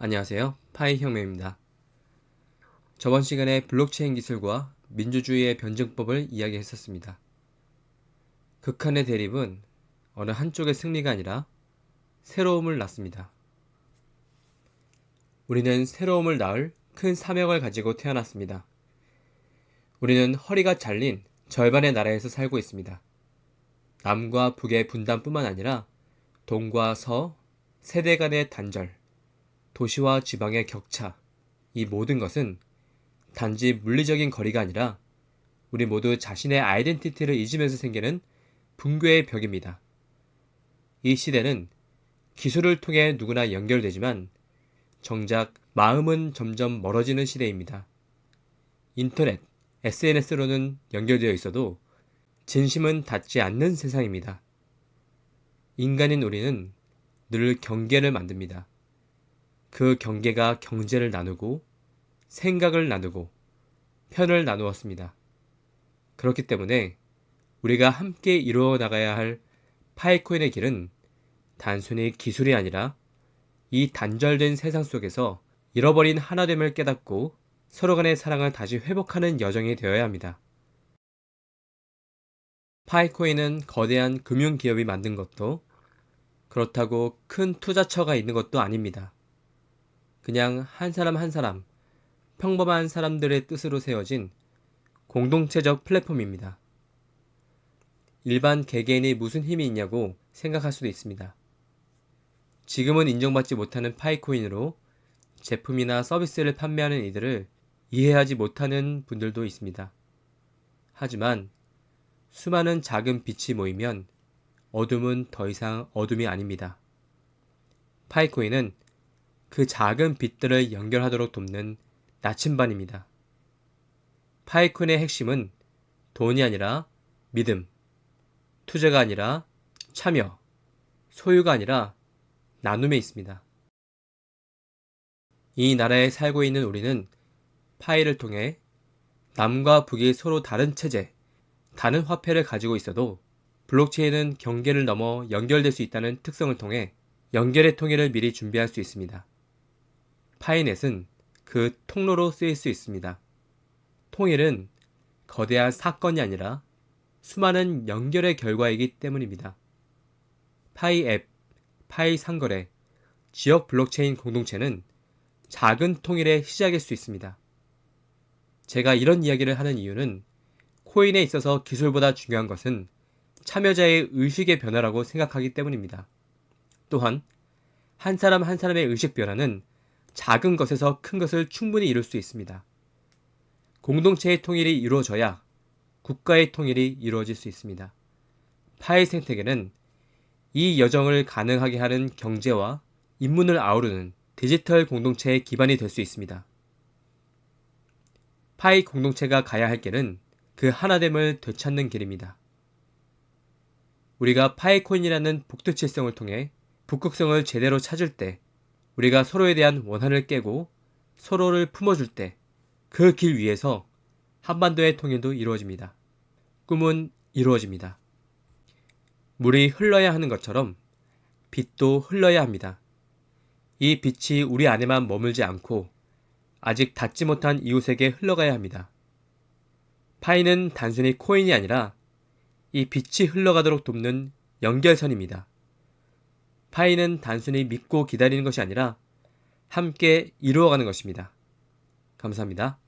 안녕하세요. 파이 혁명입니다. 저번 시간에 블록체인 기술과 민주주의의 변증법을 이야기했었습니다. 극한의 대립은 어느 한쪽의 승리가 아니라 새로움을 낳습니다. 우리는 새로움을 낳을 큰 사명을 가지고 태어났습니다. 우리는 허리가 잘린 절반의 나라에서 살고 있습니다. 남과 북의 분단뿐만 아니라 동과 서, 세대 간의 단절, 도시와 지방의 격차, 이 모든 것은 단지 물리적인 거리가 아니라 우리 모두 자신의 아이덴티티를 잊으면서 생기는 붕괴의 벽입니다. 이 시대는 기술을 통해 누구나 연결되지만 정작 마음은 점점 멀어지는 시대입니다. 인터넷, SNS로는 연결되어 있어도 진심은 닿지 않는 세상입니다. 인간인 우리는 늘 경계를 만듭니다. 그 경계가 경제를 나누고 생각을 나누고 편을 나누었습니다. 그렇기 때문에 우리가 함께 이루어 나가야 할 파이코인의 길은 단순히 기술이 아니라 이 단절된 세상 속에서 잃어버린 하나됨을 깨닫고 서로 간의 사랑을 다시 회복하는 여정이 되어야 합니다. 파이코인은 거대한 금융기업이 만든 것도 그렇다고 큰 투자처가 있는 것도 아닙니다. 그냥 한 사람 한 사람, 평범한 사람들의 뜻으로 세워진 공동체적 플랫폼입니다. 일반 개개인이 무슨 힘이 있냐고 생각할 수도 있습니다. 지금은 인정받지 못하는 파이코인으로 제품이나 서비스를 판매하는 이들을 이해하지 못하는 분들도 있습니다. 하지만 수많은 작은 빛이 모이면 어둠은 더 이상 어둠이 아닙니다. 파이코인은 그 작은 빛들을 연결하도록 돕는 나침반입니다. 파이콘의 핵심은 돈이 아니라 믿음, 투자가 아니라 참여, 소유가 아니라 나눔에 있습니다. 이 나라에 살고 있는 우리는 파이를 통해 남과 북이 서로 다른 체제, 다른 화폐를 가지고 있어도 블록체인은 경계를 넘어 연결될 수 있다는 특성을 통해 연결의 통일을 미리 준비할 수 있습니다. 파이넷은 그 통로로 쓰일 수 있습니다. 통일은 거대한 사건이 아니라 수많은 연결의 결과이기 때문입니다. 파이 앱, 파이 상거래, 지역 블록체인 공동체는 작은 통일의 시작일 수 있습니다. 제가 이런 이야기를 하는 이유는 코인에 있어서 기술보다 중요한 것은 참여자의 의식의 변화라고 생각하기 때문입니다. 또한 한 사람 한 사람의 의식 변화는 작은 것에서 큰 것을 충분히 이룰 수 있습니다. 공동체의 통일이 이루어져야 국가의 통일이 이루어질 수 있습니다. 파일 생태계는 이 여정을 가능하게 하는 경제와 인문을 아우르는 디지털 공동체의 기반이 될 수 있습니다. 파이 공동체가 가야 할 길은 그 하나됨을 되찾는 길입니다. 우리가 파이코인이라는 복두칠성을 통해 북극성을 제대로 찾을 때 우리가 서로에 대한 원한을 깨고 서로를 품어줄 때 그 길 위에서 한반도의 통일도 이루어집니다. 꿈은 이루어집니다. 물이 흘러야 하는 것처럼 빛도 흘러야 합니다. 이 빛이 우리 안에만 머물지 않고 아직 닿지 못한 이웃에게 흘러가야 합니다. 파이는 단순히 코인이 아니라 이 빛이 흘러가도록 돕는 연결선입니다. 파이는 단순히 믿고 기다리는 것이 아니라 함께 이루어가는 것입니다. 감사합니다.